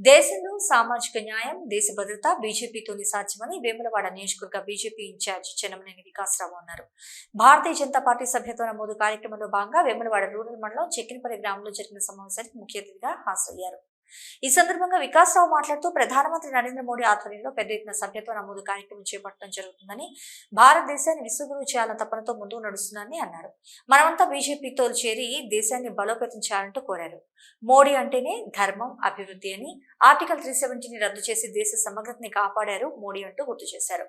దేశంలో సామాజిక న్యాయం దేశ భద్రత బీజేపీతోనే సాధ్యమని వేములవాడ నియోజకవర్గ బీజేపీ ఇన్ఛార్జ్ చెన్నమనేని వికాసరావు అన్నారు. భారతీయ జనతా పార్టీ సభ్యత్వ నమోదు కార్యక్రమంలో భాగంగా వేములవాడ రూరల్ మండలం చెక్కినపల్లి గ్రామంలో జరిగిన సమావేశానికి ముఖ్య అతిథిగా హాజరయ్యారు. ఈ సందర్భంగా వికాస్ రావు మాట్లాడుతూ ప్రధానమంత్రి నరేంద్ర మోడీ ఆధ్వర్యంలో పెద్ద ఎత్తున సభ్యత్వ నమోదు కార్యక్రమం చేపట్టడం జరుగుతుందని భారతదేశాన్ని విశ్వగురు చేయాలన్న తపనతో ముందుకు నడుస్తుందని అన్నారు. మనమంతా బీజేపీతో చేరి దేశాన్ని బలోపేతం చేయాలంటూ కోరారు. మోడీ అంటేనే ధర్మం అభివృద్ధి అని ఆర్టికల్ త్రీ సెవెంటీని రద్దు చేసి దేశ సమగ్రతని కాపాడారు మోడీ అంటూ గుర్తు చేశారు.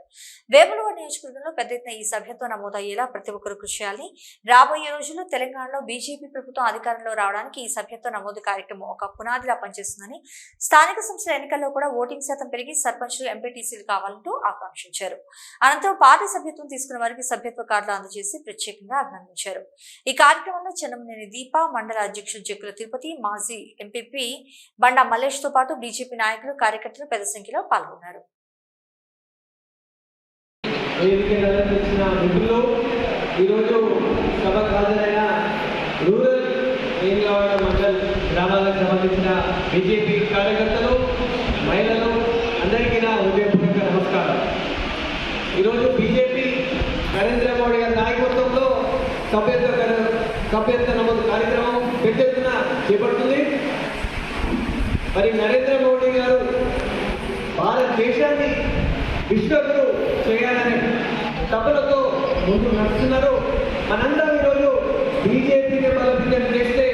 వేములవాడ నియోజకవర్గంలో పెద్ద ఎత్తున ఈ సభ్యత్వ నమోదయ్యేలా ప్రతి ఒక్కరు కృషి చేయాలని రాబోయే రోజుల్లో తెలంగాణలో బీజేపీ ప్రభుత్వం అధికారంలో రావడానికి ఈ సభ్యత్వ నమోదు కార్యక్రమం ఒక పునాదిలా చేస్తుందని స్థానిక సంస్థల ఎన్నికల్లో కూడా ఓటింగ్ శాతం పెరిగి సర్పంచ్లు ఎంపీటీసీలు కావాలంటూ ఆకాంక్షించారు. అనంతరం పార్టీ సభ్యత్వం తీసుకున్న వారికి సభ్యత్వ కార్డులు అందజేసి ప్రత్యేకంగా అభినందించారు. ఈ కార్యక్రమంలో చెన్నమనేని దీప మండల అధ్యక్షుడు జగ్గుల తిరుపతి మాజీ ఎంపీపీ బండా మల్లేష్తో పాటు బీజేపీ నాయకులు కార్యకర్తలు పెద్ద సంఖ్యలో పాల్గొన్నారు. ఈరోజు సభ కాదనైనా రూరల్ వేములవాడ మండల్ గ్రామాలకు సంబంధించిన బీజేపీ కార్యకర్తలు మహిళలు అందరికీ నా హృదయపూర్వక నమస్కారం. ఈరోజు బీజేపీ నరేంద్ర మోడీ గారి నాయకత్వంలో సభ్యత్వ కర- సభ్యత్వ నమోదు కార్యక్రమం పెద్ద ఎత్తున చేపడుతుంది. మరి నరేంద్ర మోడీ గారు భారతదేశాన్ని విశ్వగురు చేయాలనే తపలతో ముందు నడుస్తున్నారు. మనందరం ఈరోజు బీజేపీ బలోపేతం చేస్తే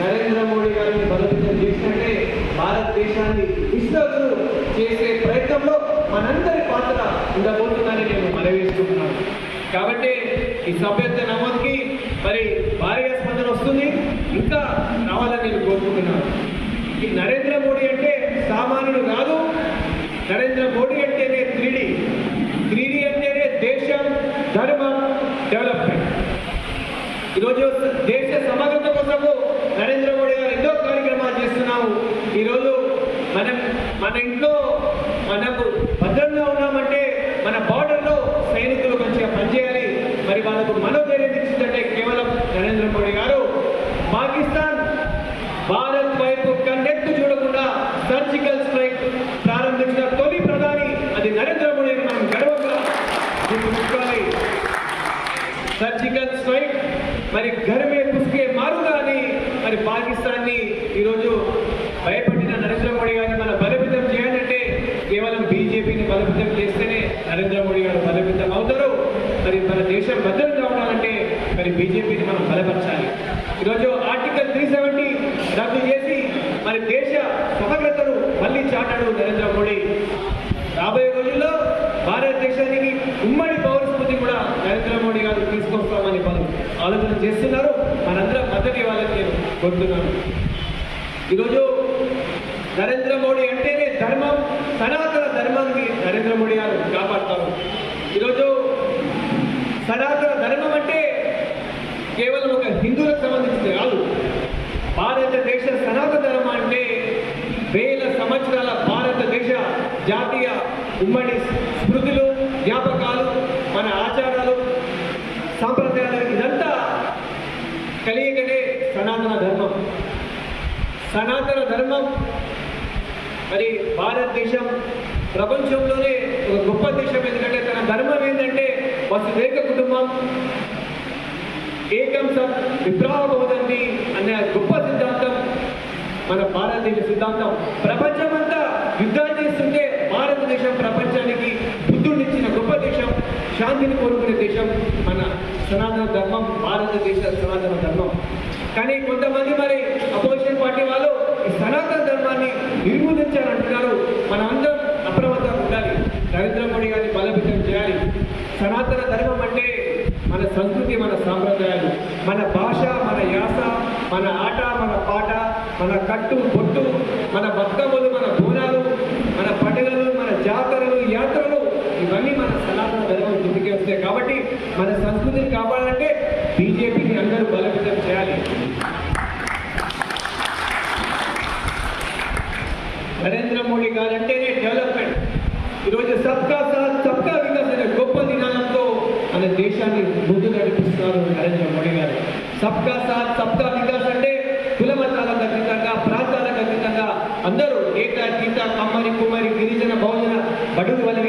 నరేంద్ర మోడీ గారిని బలోపేతం చేసినట్టే భారతదేశాన్ని విశ్వగురు చేసే ప్రయత్నంలో మనందరి పాత్ర ఉండబోతుందని నేను మనవేస్తున్నాను. కాబట్టి ఈ సభ్యత్వ నమోదుకి మరి భారీగా స్పందన వస్తుంది. ఇంకా రావాలని నేను కోరుకుంటున్నాను. ఈ నరేంద్ర మోడీ అంటే సామాన్యుడు కాదు. నరేంద్ర మోడీ అంటేనే త్రీడీ త్రీడీ అంటేనే దేశం ధర్మం డెవలప్మెంట్ ఈరోజు దేశ సమగ్రత కోసము నరేంద్ర మోడీ గారు ఎన్నో కార్యక్రమాలు చేస్తున్నాము ఈరోజు మనం మన ఇంట్లో మనకు భద్రంగా ఉన్నామంటే మన బార్డర్లో సైనికులు మంచిగా పనిచేయాలి. మరి వాళ్ళకు మనోధైర్యం ఇచ్చిందంటే కేవలం నరేంద్ర మోడీ గారు. పాకిస్తాన్ భారత్ వైపు కన్నెత్తు చూడకుండా సర్జికల్ స్ట్రైక్ ప్రారంభించిన తొలి ప్రధాని అది నరేంద్ర మోడీ మనం గర్వంగా గుర్తుంచుకోవాలి సర్జికల్ స్ట్రైక్ మరి గర్వ పుస్కే మారుగా అని మరి పాకిస్తాన్ని ఈరోజు భయపడిన నరేంద్ర మోడీ గారిని మన బలపితం చేయాలంటే కేవలం బీజేపీని బలపితం చేస్తేనే నరేంద్ర మోడీ గారు బలపితం అవుతారు మరి మన దేశం భద్రంగా ఉండాలంటే మరి బీజేపీని మనం బలపరచాలి. ఈరోజు ఆర్టికల్ త్రీ సెవెంటీ రద్దు చేసి మరి దేశ స్వతంత్రతను మళ్ళీ చాటాడు నరేంద్ర మోడీ. రాబోయే రోజుల్లో భారతదేశానికి ఉమ్మడి పౌరస్మృతి కూడా నరేంద్ర మోడీ గారు తీసుకొస్తామని పలు ఆలోచన చేస్తున్నారు. మనందరం మద్దతు ఇవ్వాలని నేను కోరుతున్నాను. ఈరోజు నరేంద్ర మోడీ అంటేనే ధర్మం సనాతన ధర్మాన్ని నరేంద్ర మోడీ గారు కాపాడతారు. ఈరోజు సనాతన ధర్మం అంటే కేవలం ఒక హిందువులకు సంబంధించింది కాదు భారతదేశ సనాతన ధర్మం అంటే వేల సంవత్సరాల భారతదేశ జాతీయ ఉమ్మడి స్మృతులు జ్ఞాపకాలు మన ఆచారాలు సాంప్రదాయాలు ఇదంతా కలియగనే సనాతన ధర్మం. సనాతన ధర్మం మరి భారతదేశం ప్రపంచంలోనే ఒక గొప్ప దేశం. ఎందుకంటే తన ధర్మం ఏంటంటే వసుదేక కుటుంబం. ఏకం సత్ విప్రావబోదండి అనే గొప్ప సిద్ధాంతం మన భారతదేశ సిద్ధాంతం. ప్రపంచమంతా యుద్ధ చేస్తుంటే భారతదేశం ప్రపంచానికి బుద్ధుడిచ్చిన గొప్ప దేశం శాంతిని కోరుకునే దేశం మన సనాతన ధర్మం భారతదేశ సనాతన ధర్మం. కానీ కొంతమంది మరి అపోజిషన్ పార్టీ వాళ్ళు ఈ సనాతన ధర్మాన్ని నిర్మూలించాలంటున్నారు మన అందరం అప్రమత్తంగా ఉండాలి. నరేంద్ర మోడీ గారిని బలోపేతం చేయాలి. సనాతన ధర్మం అంటే మన సంస్కృతి మన సాంప్రదాయాలు. మన భాష మన యాస మన ఆట మన పాట మన కట్టు బొట్టు మన బతుకమ్మలు మన బోనాలు మన పండుగలు మన జాతరలు యాత్రలు ఇవన్నీ మన సనాతన ధర్మం కిందికి వస్తాయి కాబట్టి మన సంస్కృతిని కాపాడాలంటే బీజేపీని అందరూ బలోపేతం చేయాలి. నరేంద్ర మోడీ గారు అంటేనే డెవలప్మెంట్. ఈరోజు సబ్కా సాత్ సబ్కా వికాస్ అనే గొప్ప నినాదంతో మన దేశాన్ని ముందు నడిపిస్తున్నారు నరేంద్ర మోడీ గారు. సబ్కా సాత్ సబ్కా వికాస్ అంటే కుల మతాలకు అతీతంగా ప్రాంతాలకు అతీతంగా అందరూ ఏటా గీత కమ్మరి కుమారి గిరిజన బహుజన బడుగు బలహీన